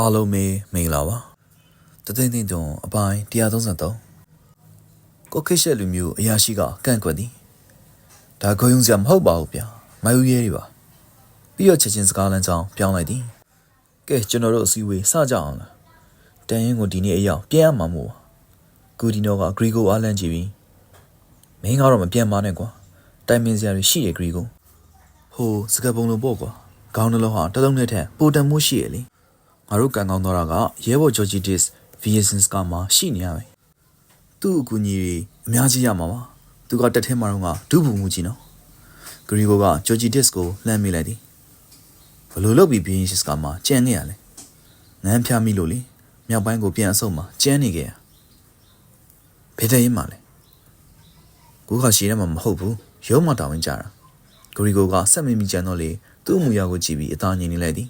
အားလုံးပဲမင်္ဂလာပါတသိန်းသိန်းတုံအပိုင်း133ကိုခိရှက်လူမျိုးအရာရှိကကန့်ကွက်သည်ဒါခေါ်ယုံစရာမဟုတ်ပါဘူးဗျာမိုင်ဦးရဲတွေပါပြီးတော့ချက်ချင်းစကားလမ်းကြောင်းပြောင်းလိုက်သည်ကဲကျွန်တော်တို့အစည်းအဝေးစကြအောင်လားတန်ရင်ကိုဒီနေ့အရောက်ပြန်ရမှာမို့ပါကူဒီနိုကဂရီကိုအားလန့်ကြည့်ပြီးမင်းကတော့မပြန်ပါနဲ့ကွာတိုင်ပင်စရာတွေရှိရဂရီကိုဟိုစကပုံလိုပေါ့ကွာခေါင်းနှလုံးဟာတစ်လုံးနဲ့ထက်ပိုတန်မှုရှိရလေ ငါတို့ကန်ကောင်းတော့တာကရဲဘော်ဂျော်ဂျီဒစ်ဗီယက်စင်စကမှာရှိနေရပဲသူ့အကူအညီတွေအများကြီးရမှာပါသူကတက်ထဲမှာတော့ကဒုဗိုလ်မှူးကြီးနော်ဂရီကိုကဂျော်ဂျီဒစ်ကိုလှမ်းမိလိုက်သည်ဘလို့လုပ်ပြီးဗီယက်စင်စကမှာကြမ်းနေရလဲငန်းဖျားမိလို့လေမြောက်ပိုင်းကိုပြန်အဆုတ်မှာကြမ်းနေကြရဘယ်တည်းရင်မှလဲကိုကရှိရမှာမဟုတ်ဘူးရုံးမတောင်းဝင်ကြတာဂရီကိုကဆက်မိမိကြမ်းတော့လေသူ့အမူအရာကိုကြည့်ပြီးအသာငြိမ်နေလိုက်သည်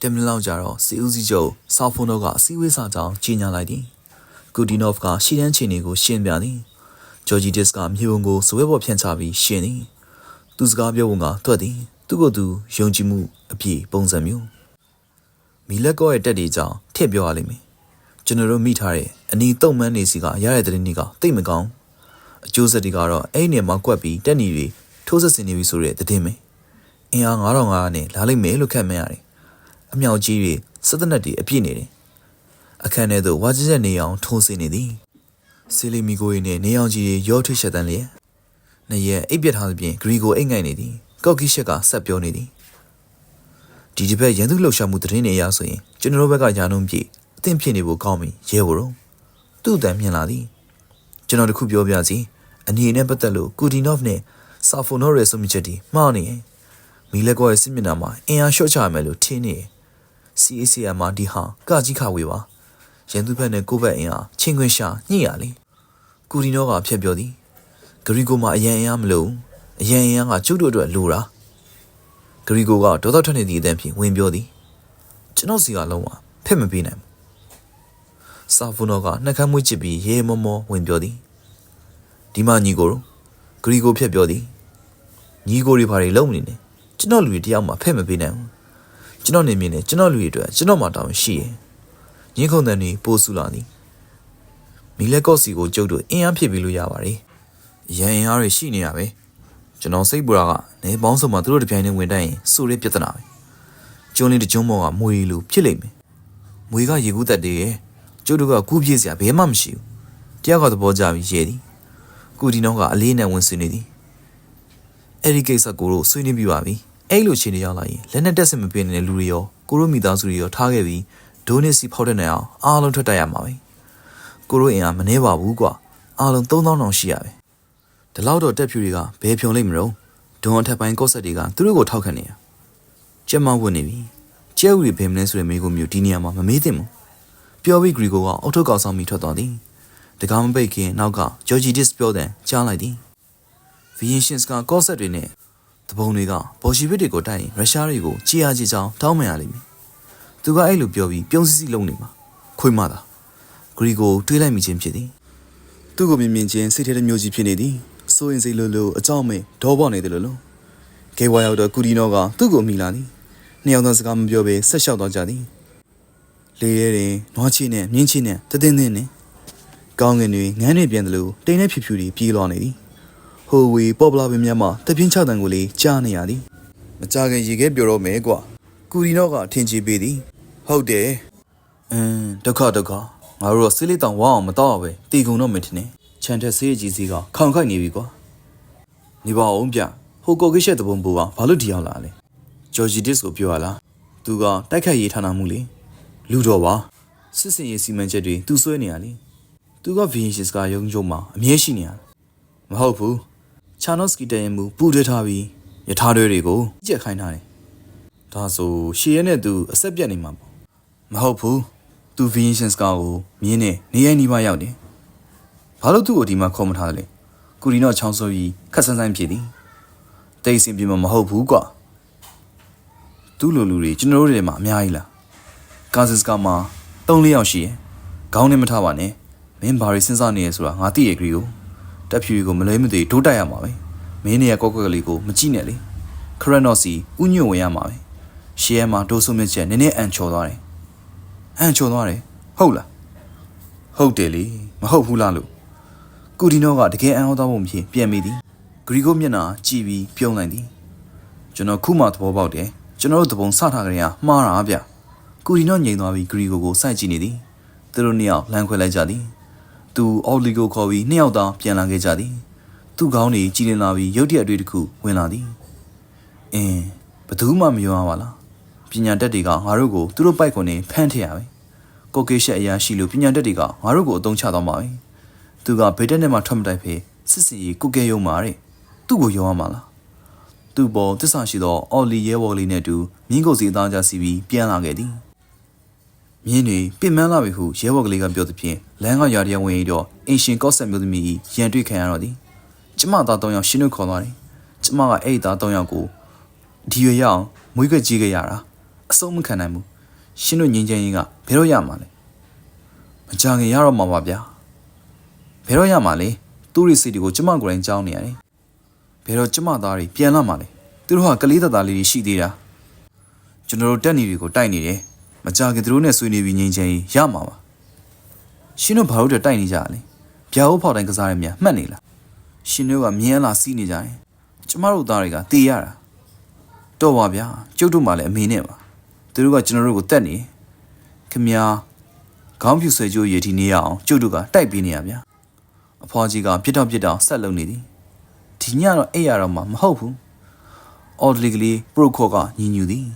တမန်လောက်ကြတော့စီဦးစီးချုပ်ဆောက်ဖုန်းတို့ကအစည်းအဝေးစာကြောင်းကြီးညာလိုက်သည်ဂူဒီနော့ဖ်ကရှီတန်းချီနေကိုရှင်းပြသည်ဂျော်ဂျီဒစ်ကမြေပုံကိုစပွဲပေါ်ဖြန့်ချပြီးရှင်းသည်သူစကားပြောပုံကတွက်သည်သူ့ကိုယ်သူယုံကြည်မှုအပြည့်ပုံစံမျိုးမီလက်ကောရဲ့တက်တွေကြောင့်ထည့်ပြောရလိမ့်မယ်ကျွန်တော်တို့မိထားတဲ့အနီတုံမှန်းနေစီကရတဲ့တဲ့နေ့ကတိတ်မကောင်းအကျိုးဆက်တွေကတော့အဲ့ဒီနေမှာကွက်ပြီးတက်နေတွေထိုးဆက်စင်နေပြီဆိုတဲ့တဲ့င်းပဲအင်အား9500နဲ့လာလိုက်မယ်လို့ခန့်မှန်းရတယ် အမြောက်ကြီးတွေစက်တနက်တွေအပြည့်နေတယ်။အခန်းထဲသို့ဝါကျချက်နေအောင်ထိုးဆင်းနေသည်။ဆီလီမီကိုရီနဲ့နေအောင်ကြီးတွေရောထွေးချက်တန်းလျက်နှစ်ရက်အိပ်ပြတ်ထားသဖြင့်ဂရီကိုအိတ်ငိုက်နေသည်။ကော့ကီရှက်ကဆက်ပြောနေသည်။ဒီတစ်ပတ်ရန်သူလှုပ်ရှားမှုသတင်းတွေအရဆိုရင်ကျွန်တော်တို့ဘက်ကယာနှုံးပြည့်အသင့်ဖြစ်နေဖို့ကောင်းပြီရဲဘော်တို့သူ့အတန်မြင်လာသည်။ကျွန်တော်တခုပြောပြစီအနေနဲ့ပတ်သက်လို့ကူဒီနော့ဖ်နဲ့ဆာဖိုနိုရဲ့ဆုံးဖြတ်ချက်ဒီမှားနေရင်မီလက်ကောရဲ့စစ်မျက်နှာမှာအင်အားလျှော့ချရမယ်လို့ထင်နေတယ် CACM မှာဒီဟာကကြီးခဝေးပါရန်သူဘက်နဲ့ကိုယ့်ဘက်အင်အားချင်းခွင်ရှာညှိရလေကူဒီနောကဖျက်ပြောသည်ဂရီကိုမှာအရန်အင်အားမလို့အရန်အင်အားကကျုပ်တို့အတွက်လိုတာဂရီကိုကဒေါသထွက်နေသည့်အတန်းဖြင့်ဝင်ပြောသည်ကျွန်တော်စီကလုံးဝဖက်မပေးနိုင်ဘူးဆာဖူနောကနှက်ခမ်းမွေးချစ်ပြီးရေမောမောဝင်ပြောသည်ဒီမှာညီကိုဂရီကိုဖျက်ပြောသည်ညီကိုတွေဘာတွေလုံးမနေနဲ့ကျွန်တော်လူတွေတယောက်မှဖက်မပေးနိုင်ဘူး ကျွန်တော်နေမြင်နေကျွန်တော်လူတွေအတွက်ကျွန်တော်မှတောင်းရှိရင်ရင်းခုန်တဲ့နေပိုးဆူလာသည်မီလက်ကော့စီကိုကျုပ်တို့အင်အားဖြစ်ပြီးလို့ရပါတယ်ရန်အင်အားတွေရှိနေရပဲကျွန်တော်စိတ်ပူတာကနေပေါင်းစုံမှာသူတို့တပြိုင်တည်းဝင်တိုက်ရင်စူရဲပြဿနာပဲကျွန်းလေးတစ်ကျွန်းပေါ်ကမွေလူဖြစ်လိမ့်မယ်မွေကရေကူးတက်တယ်ရဲ့ကျုပ်တို့ကကူးပြေးစရာဘယ်မှမရှိဘူးတယောက်ကသဘောကျပြီးရဲသည်ကူဒီနောင်းကအလေးနဲ့ဝင်ဆွေးနေသည်အဲ့ဒီကိစ္စကိုတို့ဆွေးနွေးပြီးပါပြီ အဲ့လိုခြေနေရောက်လာရင်လက်နဲ့တက်စစ်မပေးနေတဲ့လူတွေရောကိုရိုမိသားစုတွေရောထားခဲ့ပြီးဒိုနစ်စီဖောက်တဲ့နေအောင်အားလုံးထွက်တက်ရမှာပဲကိုရိုအင်အားမနှဲပါဘူးကွာအားလုံး3000တောင်ရှိရပဲဒီလောက်တော့တက်ဖြူတွေကဘယ်ဖြုံလိုက်မလို့ဒွန်အထက်ပိုင်းကော့ဆက်တွေကသူတို့ကိုထောက်ခံနေရကျက်မဝင်နေပြီကျဲဦးတွေဘယ်မလဲဆိုတဲ့မိကုမျိုးဒီနေရာမှာမမေးသင့်ဘူးပြောပြီးဂရီကိုကအောက်ထုတ်ကောက်ဆောင်ပြီးထွက်သွားသည်တကားမပိတ်ခင်နောက်ကဂျော်ဂျီဒစ်ပြောတဲ့ကြားလိုက်သည်ဗီယင်ရှင်စကကော့ဆက်တွေနဲ့ တပုံတွေကဘော်ရှီဗစ်တွေကိုတိုက်ရင်ရုရှားတွေကိုကြီးအားကြီးချောင်းတောင်းမှန်ရလိမ့်မယ်။သူကအဲ့လိုပြောပြီးပြုံးစစ်စစ်လုံးနေမှာခွေးမသာဂရီကိုတွေးလိုက်မိခြင်းဖြစ်သည်။သူ့ကိုမြင်မြင်ချင်းစိတ်ထဲတစ်မျိုးကြီးဖြစ်နေသည်။စိုးရင်စိတ်လိုလိုအကြောင်းမဲ့ဒေါပေါက်နေတယ်လို့လို့ဂေဝါရောက်တော့ကူဒီနောကသူ့ကိုမိလာသည်။နှစ်ယောက်သားစကားမပြောဘဲဆက်လျှောက်သွားကြသည်။လေရဲရင်နွားချီနဲ့မြင်းချီနဲ့တသိန်းသိန်းနဲ့ကောင်းကင်တွေငန်းနေပြန်တယ်လို့တိမ်နဲ့ဖြူဖြူတွေပြေးလောနေသည်။ ဟိုဝေပေါ်ပလာပင်များမှာတပြင်းချတန်ကိုလေးကြားနေရသည်မကြခင်ရေခဲပြောတော့မယ်ကွာကူရီနော့ကထင်ကြီးပေးသည်ဟုတ်တယ်အင်းဒုက္ခဒုက္ခငါတို့တော့ဆေးလေးတောင်ဝါအောင်မတော့ပဲတီကုံတော့မယ်ထင်တယ်ခြံထက်ဆေးကြီးစီကခေါင်ခိုက်နေပြီကွာနေပါအောင်ဗျဟိုကိုကိရှက်တပုံပူကဘာလို့ဒီရောက်လာလဲဂျော်ဂျီဒစ်ကိုပြောရလားသူကတိုက်ခိုက်ရေးဌာနမှုလေလူတော်ပါစစ်စင်ရေးစီမံချက်တွေသူဆွဲနေရလေသူကဗီယင်ရှစ်ကရုံကြုံမှာအမြဲရှိနေရမဟုတ်ဘူး ချာနော့စကီတန်ရဲ့မူပူထွေးထားပြီးယထာတွေတွေကိုကြက်ခိုင်းထားတယ်ဒါဆိုရှေရဲနဲ့သူအဆက်ပြတ်နေမှာပေါ့မဟုတ်ဘူးသူဗီယင်ရှင်စကာကိုမြင်းနဲ့နေရိုင်းနီးပါးရောက်တယ်ဘာလို့သူ့ကိုဒီမှာခေါ်မထားလဲကူရီနော့ချောင်းဆိုပြီးခက်ဆန်းဆန်းဖြစ်သည်တိတ်အဆင်ပြေမှာမဟုတ်ဘူးကွာသူ့လိုလူတွေကျွန်တော်တို့တွေမှာအများကြီးလားကာဇစ်ကမှာ၃၄ယောက်ရှိရယ်ခေါင်းနဲ့မထားပါနဲ့မင်းဘာတွေစဉ်းစားနေရဆိုတာငါသိရကြပြီကို တက်ဖြူကိုမလဲမသိဒိုးတိုက်ရမှာပဲမင်းနေရကော့ကွက်ကလေးကိုမကြည့်နဲ့လေခရက်နော့စီဥညွန့်ဝင်ရမှာပဲရှေးရဲမှာဒိုးဆုမြင့်ချက်နည်းနည်းအန်ချော်သွားတယ်အန်ချုံသွားတယ်ဟုတ်လားဟုတ်တယ်လေမဟုတ်ဘူးလားလို့ကူဒီနိုကတကယ်အံ့ဩသောပုံဖြင့်ပြန်မိသည်ဂရီကိုမျက်နှာကြည့်ပြီးပြုံးလိုက်သည်ကျွန်တော်ခုမှသဘောပေါက်တယ်ကျွန်တော်တို့တပုံစထားကြရမှားတာဗျကူဒီနိုငြိမ်သွားပြီးဂရီကိုကိုစိုက်ကြည့်နေသည်သူတို့နှစ်ယောက်လမ်းခွဲလိုက်ကြသည် သူအော်လီကိုခေါ်ပြီးနှစ်ယောက်သားပြန်လာခဲ့ကြသည်သူ့ခေါင်းတွေကြည်လင်လာပြီးရုတ်တရက်အတွေ့တစ်ခုဝင်လာသည်အင်းဘယ်သူမှမယုံရပါလားပညာတတ်တွေကငါတို့ကိုသူတို့ပိုက်ကွန်နေဖမ်းထည့်ရပဲကိုကေရှက်အရာရှိလို့ပညာတတ်တွေကငါတို့ကိုအသုံးချတော့မှာပဲသူကဘေးတက်နဲ့မှထွက်မတိုက်ဖေးစစ်စီကိုကဲယုံမာတဲ့သူ့ကိုယုံရမှာလားသူ့ပေါ်တစ္ဆာရှိသောအော်လီရဲဘော်လေးနဲ့အတူမြင်းကိုစီသားကြစီပြီးပြန်လာခဲ့သည် မြင်းတွေပြင်းမန်းလာပြီဟုရဲဘော်ကလေးကပြောသဖြင့်လမ်းကရွာတရဝင်ရတော့အင်ရှင်ကော့ဆက်မျိုးသမီးကြီးရန်တွေ့ခံရတော့သည်ကျမသား၃ယောက်ရှင်းလို့ခေါ်သွားတယ်ကျမကအဲ့ဒီသား၃ယောက်ကိုဒီရွေရအောင်မွေးခွက်ကြီးခဲ့ရတာအဆုံးမခံနိုင်ဘူးရှင်းတို့ငင်းချင်းကြီးကဘယ်တော့ရမှာလဲမကြခင်ရတော့မှာပါဗျာဘယ်တော့ရမှာလဲသူ့ရိစိတ်တွေကိုကျမကိုယ်တိုင်ကြောင်းနေရတယ်ဘယ်တော့ကျမသားတွေပြန်လာမှာလဲသူတို့ကကလေးသားသားလေးတွေရှိသေးတာကျွန်တော်တို့တက်နေတွေကိုတိုက်နေတယ် မကြခင်သူတို့နဲ့ဆွေးနွေးပြီးငင်းချင်းကြီးရမှာပါရှင်းတို့ဘာလို့တတိုက်နေကြလဲဗျာဟုတ်ဖောက်တိုင်းကစားရမြမှတ်နေလားရှင်တို့ကမြင်းလာစီးနေကြတယ်ကျမတို့သားတွေကတေးရတာတော့ပါဗျာကျုပ်တို့မှလည်းအမေနဲ့ပါသူတို့ကကျွန်တော်တို့ကိုတက်နေခမညာခေါင်းဖြူဆွဲကြိုးရည်ဒီနေရအောင်ကျုပ်တို့ကတိုက်ပေးနေရဗျာအဖွားကြီးကပြစ်တော့ပြစ်တော့ဆက်လုပ်နေသည်ဒီညတော့အိပ်ရတော့မှမဟုတ်ဘူးအော်ဒလီကလေးပရိုခေါ်ကညီညူသည်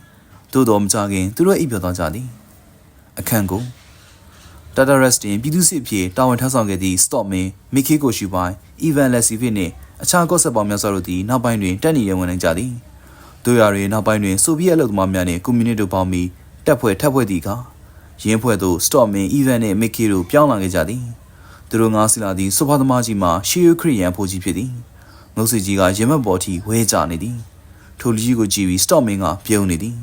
သို့တော်မကြခင်သူတို့အိပ်ပျော်သွားကြသည်အခန့်ကိုတာတာရက်စတင်ပြည်သူစစ်ဖြစ်တာဝန်ထမ်းဆောင်ခဲ့သည့်စတော့မင်းမီခီကိုရှူပိုင်းအီဗန်လက်စီဖစ်နှင့်အခြားကော့ဆက်ပေါင်းများစွာတို့သည်နောက်ပိုင်းတွင်တက်နေရဝင်နိုင်ကြသည်တို့ရတွေနောက်ပိုင်းတွင်ဆိုဗီယက်အလုပ်သမားများနှင့်ကွန်မြူနတီတို့ပေါင်းပြီးတက်ဖွဲ့ထပ်ဖွဲ့သည့်အခါရင်းဖွဲ့သို့စတော့မင်းအီဗန်နှင့်မီခီတို့ပြောင်းလာခဲ့ကြသည်သူတို့ငါးစီလာသည့်စူပါသမားကြီးမှာရှီယိုခရီယန်ဖိုကြီးဖြစ်သည်ငုတ်စီကြီးကရင်မက်ပေါ်ထိဝဲကြနေသည်ထိုလူကြီးကိုကြည့်ပြီးစတော့မင်းကပြုံးနေသည်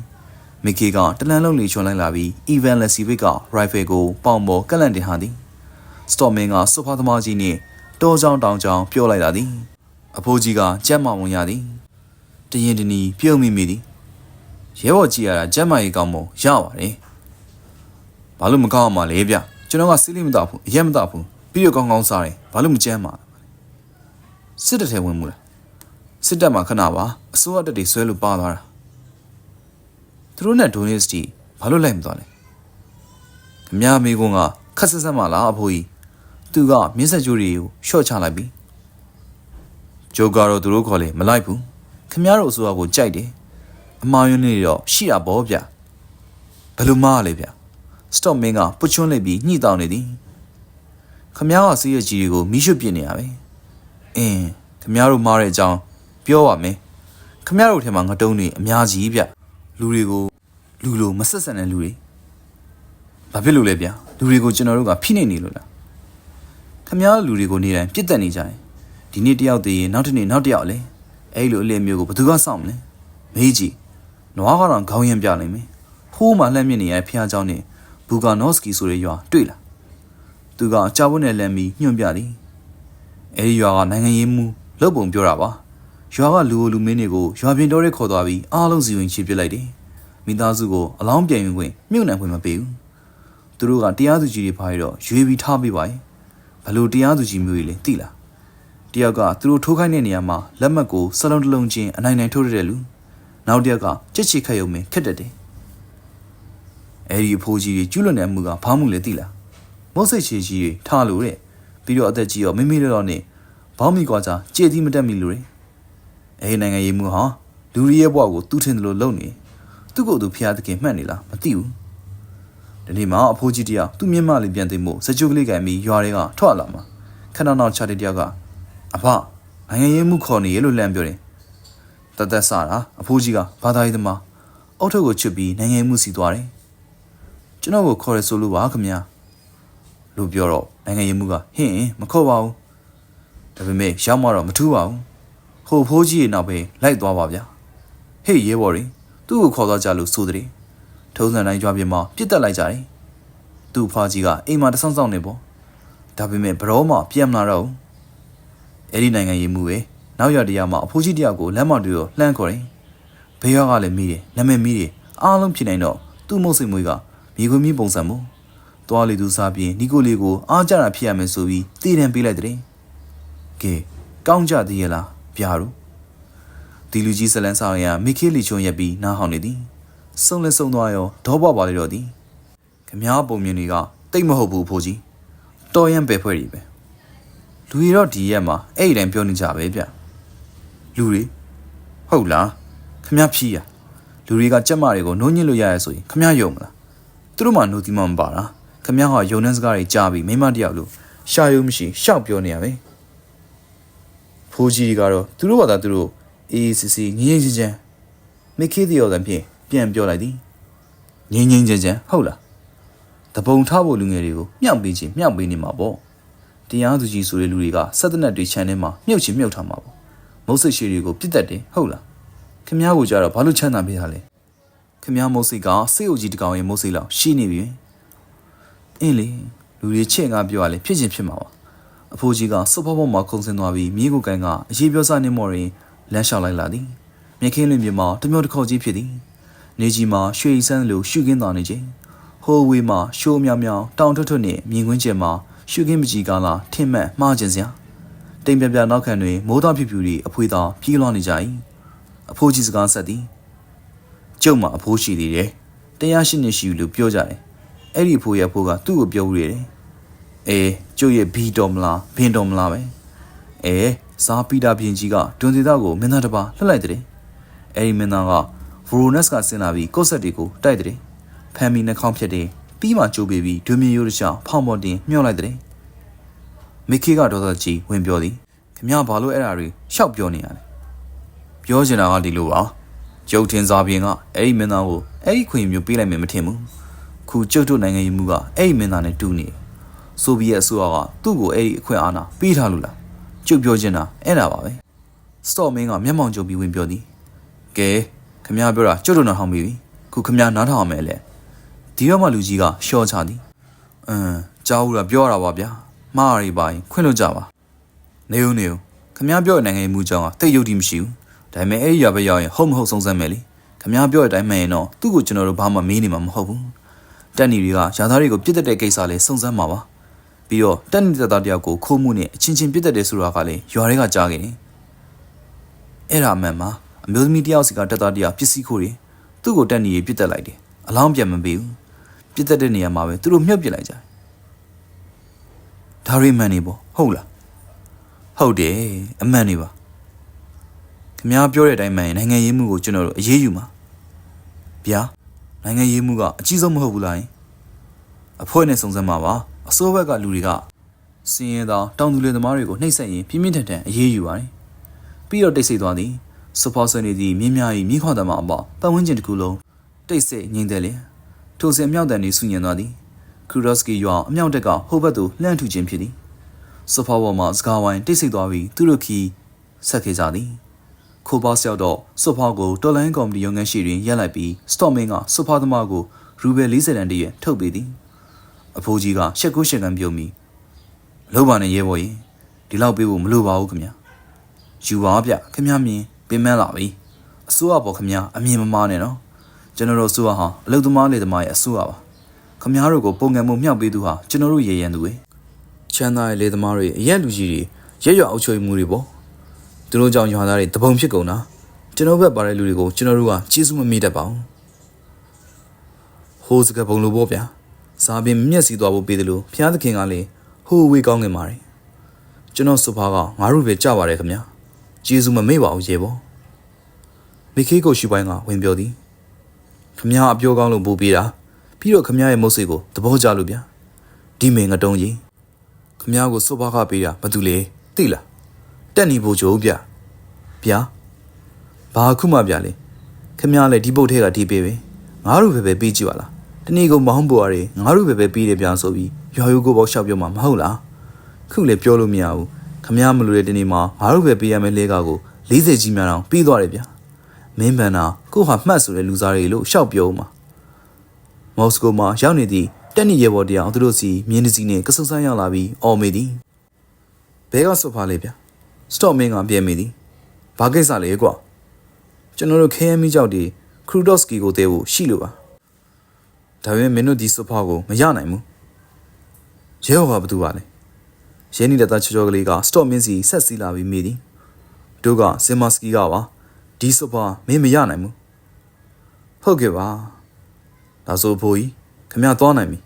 မီကီကတလန်လုံးလေးချွန်လိုက်လာပြီးအီဗန်လက်စီဗစ်ကရိုင်ဖယ်ကိုပေါင်ပေါ်ကက်လန်တင်ဟာသည်စတော့မင်းကဆိုဖာသမားကြီးနှင့်တောချောင်းတောင်ချောင်းပြောလိုက်လာသည်အဖိုးကြီးကကြက်မောင်ဝင်ရသည်တရင်တနီပြုံးမိမိသည်ရဲဘော်ကြီးရတာကြက်မကြီးကောင်းမို့ရပါတယ်ဘာလို့မကောင်းအောင်မလဲဗျကျွန်တော်ကစီးလိမတော့ဘူးအရက်မတော့ဘူးပြီးတော့ကောင်းကောင်းစားတယ်ဘာလို့မကြမ်းမှာစစ်တပ်ထဲဝင်မှုလားစစ်တပ်မှာခဏပါအစိုးရတပ်တွေဆွဲလို့ပါသွားတာ သူတို့နဲ့ဒိုနစ်စတီဘာလို့လိုက်မသွားလဲခမည်းမေကုန်းကခက်ဆက်ဆက်မလားအဖိုးကြီးသူကမြင်းဆက်ကြိုးတွေကိုရှော့ချလိုက်ပြီဂျိုကတော့သူတို့ခေါ်လေမလိုက်ဘူးခမည်းတော်အစိုးရကိုကြိုက်တယ်အမာယွန်းနေတော့ရှိတာဗောဗျဘယ်လိုမားလဲဗျစတော့မင်းကပုတ်ချွန်းလိုက်ပြီးညှိတောင်းနေသည်ခမည်းကစီးရကြီးတွေကိုမိရှုပစ်နေရပဲအင်းခမည်းတို့မားတဲ့အကြောင်းပြောပါမယ်ခမည်းတို့ထဲမှာငတုံးနေအများကြီးဗျ လူတွေကိုလူလိုမဆက်ဆံတဲ့လူတွေဘာဖြစ်လို့လဲဗျလူတွေကိုကျွန်တော်တို့ကဖိနှိပ်နေလို့လားခမည်းလူတွေကိုနေတိုင်းပြစ်တက်နေကြတယ်ဒီနေ့တယောက်တည်းရင်နောက်တစ်နေ့နောက်တစ်ယောက်လဲအဲ့လိုအလင်းမျိုးကိုဘယ်သူကစောင့်မလဲမေးကြည့်နွားကတော့ခေါင်းရမ်းပြနိုင်မယ်ဟိုးမှလှမ်းမြင့်နေရဖျားเจ้าနဲ့ဘူဂါနော့စကီဆိုတဲ့ရွာတွေ့လားသူကကြောက်ဝတ်နဲ့လမ်းပြီးညွှန်ပြသည်အဲ့ဒီရွာကနိုင်ငံရေးမှုလုပ်ပုံပြောတာပါ ရွာကလူလူမင်းတွေကိုရွာပြင်တော်ရဲခေါ်သွားပြီးအားလုံးစီဝင်ချေပစ်လိုက်တယ်မိသားစုကိုအလောင်းပြန်ယူခွင့်မြုပ်နှံခွင့်မပေးဘူးသူတို့ကတရားသူကြီးတွေဖားရတော့ရွေးပြီးထားပေးပါရဲ့ဘလို့တရားသူကြီးမျိုးကြီးလဲသိလားတယောက်ကသူတို့ထိုးခိုင်းတဲ့နေရာမှာလက်မှတ်ကိုစလုံးတစ်လုံးချင်းအနိုင်နိုင်ထိုးရတဲ့လူနောက်တစ်ယောက်ကကြက်ချီခတ်ရုံပဲခက်တတ်တယ်အဲ့ဒီအဖိုးကြီးတွေကျူးလွန်တဲ့အမှုကဘာမှုလဲသိလားမုတ်စိတ်ချေကြီးတွေထားလို့တဲ့ပြီးတော့အသက်ကြီးရောမိမိတို့တော့နေဘောင်းမိကွာကြကြည်သီးမတက်မိလို့တဲ့ အဲ့ဒီနိုင်ငံရေးမှုဟာလူရီရဲ့ဘဝကိုသူ့ထင်တယ်လို့လုပ်နေသူ့ကိုယ်သူဖျားသခင်မှတ်နေလားမသိဘူးဒီနေ့မှအဖိုးကြီးတယောက်သူ့မျက်မှလေးပြန်သိမှုစကြုကလေးကန်ပြီးရွာတွေကထွက်လာမှာခဏနောက်ချတဲ့တယောက်ကအဖနိုင်ငံရေးမှုခေါ်နေရလို့လှမ်းပြောတယ်တသက်ဆတာအဖိုးကြီးကဘာသာရေးသမားအုတ်ထုတ်ကိုချစ်ပြီးနိုင်ငံရေးမှုစီသွားတယ်ကျွန်တော်ကိုခေါ်ရဆိုလို့ပါခင်ဗျာလို့ပြောတော့နိုင်ငံရေးမှုကဟင်းမခေါ်ပါဘူးဒါပေမဲ့ရောက်မှတော့မထူးပါဘူး ဟိုဖိုးကြီးရဲ့နောက်ပဲလိုက်သွားပါဗျာဟေ့ရဲဘော်တွေသူ့ကိုခေါ်သွားကြလို့ဆိုတဲ့ထုံးစံတိုင်းကြွားပြမပြစ်တက်လိုက်ကြတယ်သူ့ဖွားကြီးကအိမ်မှာတဆောင်းဆောင်းနေပေါ့ဒါပေမဲ့ဘရောမှပြန်မလာတော့ဘူးအဲ့ဒီနိုင်ငံရေးမှုပဲနောက်ရတရားမှာအဖိုးကြီးတယောက်ကိုလမ်းမတွေရောလှမ်းခေါ်တယ်ဘေးရောကလည်းမိတယ်နာမည်မိတယ်အားလုံးဖြစ်နိုင်တော့သူ့မုတ်စိတ်မွေးကမြေခွေးမီးပုံစံမို့သွားလေသူစားပြင်နီကိုလေးကိုအားကြတာဖြစ်ရမယ်ဆိုပြီးတည်တံပေးလိုက်တဲ့ကဲကောင်းကြသေးရဲ့လား ဗျာတို့ဒီလူကြီးဇလန်းဆောင်ရမိခေးလီချုံရက်ပြီးနားဟောင်းနေသည်စုံလဲစုံသွားရောဒေါပွားပါလေတော့သည်ခမားပုံမြင်တွေကတိတ်မဟုတ်ဘူးဖိုးကြီးတော်ရန်ပဲဖွဲ့တွေပဲလူတွေတော့ဒီရက်မှာအဲ့ဒီတိုင်းပြောနေကြပဲဗျလူတွေဟုတ်လားခမားဖြီးရလူတွေကကြက်မတွေကိုနှုံးညစ်လို့ရရဲဆိုရင်ခမားယုံမလားသူတို့မှနှုတ်သီးမှမပါတာခမားဟာယုံနှန်းစကားတွေကြားပြီးမိမတယောက်လို့ရှာယုံမရှိရှောက်ပြောနေရပဲ ဖိုးကြီးတွေကတော့သူတို့ဘာသာသူတို့အေးစစ်စစ်ငြင်းငြင်းချင်းချင်းမိခေးတယောက်တည်းဖြင့်ပြန်ပြောလိုက်သည်ငြင်းငြင်းချင်းချင်းဟုတ်လားတပုံထားဖို့လူငယ်တွေကိုမြောက်ပေးခြင်းမြောက်ပေးနေမှာပေါ့တရားသူကြီးဆိုတဲ့လူတွေကစက်တနက်တွေခြံထဲမှာမြုပ်ချင်မြုပ်ထားမှာပေါ့မုတ်ဆိတ်ရှည်တွေကိုပြစ်တတ်တယ်ဟုတ်လားခင်ဗျားကိုကြတော့ဘာလို့ချမ်းသာပေးတာလဲခင်ဗျားမုတ်ဆိတ်ကစိတ်အုပ်ကြီးတစ်ကောင်ရဲ့မုတ်ဆိတ်လောက်ရှိနေပြီအင်းလေလူတွေချင့်ကားပြောရလေဖြစ်ချင်းဖြစ်မှာပါ အဖိုးကြီးကစုပ်ဖောက်ပေါ်မှာခုန်ဆင်းသွားပြီးမြေကိုကိုင်းကအရေးပြောစားနေမော်ရင်လမ်းလျှောက်လိုက်လာသည်မြခင်းလင်းပြမှာတမျိုးတစ်ခေါက်ကြီးဖြစ်သည်နေကြီးမှာရွှေဆန်းလိုရှုခင်းသွားနေခြင်းဟိုးဝေးမှာရှိုးမြောင်မြောင်တောင်ထွတ်ထွတ်နဲ့မြင်ကွင်းကျင်မှာရှုခင်းမကြီးကားလာထင်မှန်မှားခြင်းစရာတိမ်ပြပြနောက်ခံတွင်မိုးသားဖြူဖြူတွေအဖွေသားပြေးလွှားနေကြ၏အဖိုးကြီးစကားဆက်သည်ကျုပ်မှာအဖိုးရှိသေးတယ်တရားရှိနေရှိလို့ပြောကြတယ်အဲ့ဒီအဖိုးရဲ့အဖိုးကသူ့ကိုပြောဦးရတယ် အေးကျုပ်ရဲ့ဘီတော်မလားဘင်တော်မလားပဲအေးစားပီတာပြင်ကြီးကဒွန်စီသားကိုမင်းသားတစ်ပါးလှက်လိုက်တဲ့အဲ့ဒီမင်းသားကဗရိုနက်စ်ကဆင်းလာပြီးကော့ဆက်တွေကိုတိုက်တဲ့ဖမ်မီနှာခေါင်းဖြတ်တယ်ပြီးမှကြိုးပေးပြီးဒွေမြေရိုးတစ်ချောင်းဖောင်းပေါ်တင်မြှော့လိုက်တဲ့မိခေကဒေါသကြီးဝင်ပြောသည်ခမရဘာလို့အဲ့ဒါတွေရှောက်ပြောနေရလဲပြောချင်တာကဒီလိုပါကျုပ်ထင်စားပြင်ကအဲ့ဒီမင်းသားကိုအဲ့ဒီခွင့်မျိုးပေးလိုက်မယ်မထင်ဘူးခုကျုပ်တို့နိုင်ငံရေးမှုကအဲ့ဒီမင်းသားနဲ့တူနေ ဆိုဗီယက်အစိုးရကသူ့ကိုအဲ့ဒီအခွင့်အာဏာပေးထားလို့လားကျုပ်ပြောချင်တာအဲ့ဒါပါပဲစတော့မင်းကမျက်မှောင်ကျုပ်ပြီးဝင်ပြောသည်ကဲခမရပြောတာကျုပ်တို့နားဟောင်းပြီခုခမရနားထောင်အောင်မယ်လေဒီတော့မှလူကြီးကရှော့ချသည်အင်းကြားဦးတာပြောရတာပါဗျာမှားရီပါရင်ခွင့်လို့ကြပါနေဦးနေဦးခမရပြောတဲ့နိုင်ငံရေးမှုကြောင့်ကတိတ်ယုတ်တိမရှိဘူးဒါပေမဲ့အဲ့ဒီရပဲရောက်ရင်ဟုတ်မဟုတ်စုံစမ်းမယ်လေခမရပြောတဲ့အတိုင်းမှန်ရင်တော့သူ့ကိုကျွန်တော်တို့ဘာမှမေးနေမှာမဟုတ်ဘူးတက်နီတွေကရာသားတွေကိုပြစ်တက်တဲ့ကိစ္စလေးစုံစမ်းမှာပါ ပြီးတော့တက်နီတက်သားတယောက်ကိုခိုးမှုနဲ့အချင်းချင်းပြစ်တက်တယ်ဆိုတာကလည်းရွာတွေကကြားခဲ့တယ်အဲ့ဒါမှန်မှာအမျိုးသမီးတယောက်စီကတက်သားတယောက်ပစ္စည်းခိုးတယ်သူ့ကိုတက်နီတွေပြစ်တက်လိုက်တယ်အလောင်းပြန်မပေးဘူးပြစ်တက်တဲ့နေရာမှာပဲသူတို့မြုပ်ပစ်လိုက်ကြတယ်ဒါရီမန်နေပေါ့ဟုတ်လားဟုတ်တယ်အမှန်နေပါခင်ဗျားပြောတဲ့အတိုင်းမှန်ရင်နိုင်ငံရေးမှုကိုကျွန်တော်တို့အရေးယူမှာဗျာနိုင်ငံရေးမှုကအကြီးဆုံးမဟုတ်ဘူးလားယင်အဖွဲ့နဲ့စုံစမ်းမှာပါ အစိုးဘက်ကလူတွေကစင်းရဲသောတောင်သူလယ်သမားတွေကိုနှိပ်စက်ရင်ပြင်းပြင်းထန်ထန်အရေးယူပါတယ်ပြီးတော့တိတ်ဆိတ်သွားသည်စပေါ်ဆန်နေသည့်မြင်းများ၏မိခွာသမားအပေါ်ပတ်ဝန်းကျင်တစ်ခုလုံးတိတ်ဆိတ်ငြိမ်သက်လျက်ထိုစဉ်အမြောက်တန်၏ဆူညံသွားသည်ခရူရော့စကီရွာအမြောက်တက်ကဟိုဘက်သို့လှမ်းထူခြင်းဖြစ်သည်ဆိုဖာပေါ်မှာစကားဝိုင်းတိတ်ဆိတ်သွားပြီးသူတို့ခီဆက်ခဲ့ကြသည်ခိုဘော့စ်ရောက်တော့ဆိုဖာကိုတော်လိုင်းကော်မတီရုံးခန်းရှိတွင်ရက်လိုက်ပြီးစတော့မင်းကဆိုဖာသမားကိုရူဘယ်40တန်တည်းရထုတ်ပေးသည် အဖိုးကြီးကရှက်ကိုရှက်ကန်ပြုံးပြီးလောက်ပါနဲ့ရဲဘော်ရင်ဒီလောက်ပေးဖို့မလိုပါဘူးခင်ဗျာယူပါဗျခင်ဗျာမြင်ပင်မလာပြီအစိုးရပေါ်ခင်ဗျာအမြင်မမားနဲ့နော်ကျွန်တော်တို့အစိုးရဟာအလုသမားလေသမားရဲ့အစိုးရပါခင်ဗျားတို့ကိုပုံကံမှုမြောက်ပေးသူဟာကျွန်တော်တို့ရေရန်သူပဲချမ်းသာရဲ့လေသမားတွေအရက်လူကြီးတွေရက်ရွအုပ်ချုပ်မှုတွေပေါ့သူတို့ကြောင့်ရွာသားတွေတပုံဖြစ်ကုန်တာကျွန်တော်ဘက်ပါတဲ့လူတွေကိုကျွန်တော်တို့ကကျေးဇူးမမေ့တတ်ပါဘူးဟိုးစကပုံလိုပေါ့ဗျာ စားပင်မျက်စီသွားဖို့ပေးတယ်လို့ဖျားသခင်ကလည်းဟိုးဝေးကောင်းငင်ပါတယ်ကျွန်တော်ဆိုဖာကငါတို့ပဲကြပါတယ်ခင်ဗျာကျေးဇူးမမေ့ပါဘူးရေပေါ့မိခေးကိုရှိပိုင်းကဝင်ပြောသည်ခမ ्या အပြောကောင်းလို့ပို့ပေးတာပြီးတော့ခမ ्या ရဲ့မုတ်စိတ်ကိုသဘောကျလို့ဗျာဒီမင်ငတုံးကြီးခမ ्या ကိုဆိုဖာကပေးတာဘာတူလဲသိလားတက်နေဖို့ကြိုးဗျဗျာဘာခုမှဗျာလေခမ ्या လည်းဒီပုတ်ထဲကဒီပေးပဲငါတို့ပဲပဲပေးကြည့်ပါလား တနေ့ကုန်မဟုတ်ပေါ်ရယ်ငါတို့ပဲပဲပေးတယ်ဗျာဆိုပြီးရွာယူကိုပေါ့ရှောက်ပြောမှာမဟုတ်လားခုလည်းပြောလို့မရဘူးခမ ्या မလို့တဲ့တနေ့မှာငါတို့ပဲပေးရမယ်လဲကားကို40ကြီးများအောင်ပြီးသွားတယ်ဗျာမင်းဗန်နာကိုဟာမှတ်ဆိုတဲ့လူစားတွေလို့ရှောက်ပြောမှာမော်စကိုမှာရောက်နေသည့်တက်နီရဲဘော်တရားသူတို့စီမြင်းတစီနဲ့ကဆုတ်ဆန်းရောက်လာပြီးအော်မေသည်ဘဲကဆုတ်ဖားလေးဗျစတော့မင်းကပြဲမိသည်ဘာကိစ္စလဲကွာကျွန်တော်တို့ခဲယမ်းမိကြောက်ဒီခရူဒော့စကီကိုတဲဖို့ရှိလို့ပါ ဒါပေမဲ့မင်းတို့ဒီဆုတ်ဖားကိုမရနိုင်ဘူးရဲဟောကဘာတူပါလဲရဲနေတဲ့သားချောချောကလေးကစတော့မင်းစီဆက်စီးလာပြီးမိသည်တို့ကစင်မစကီကပါဒီဆိုဖာမင်းမရနိုင်ဘူးဟုတ်ကဲ့ပါဒါဆိုဖိုးကြီးခမရသွားနိုင်ပြီ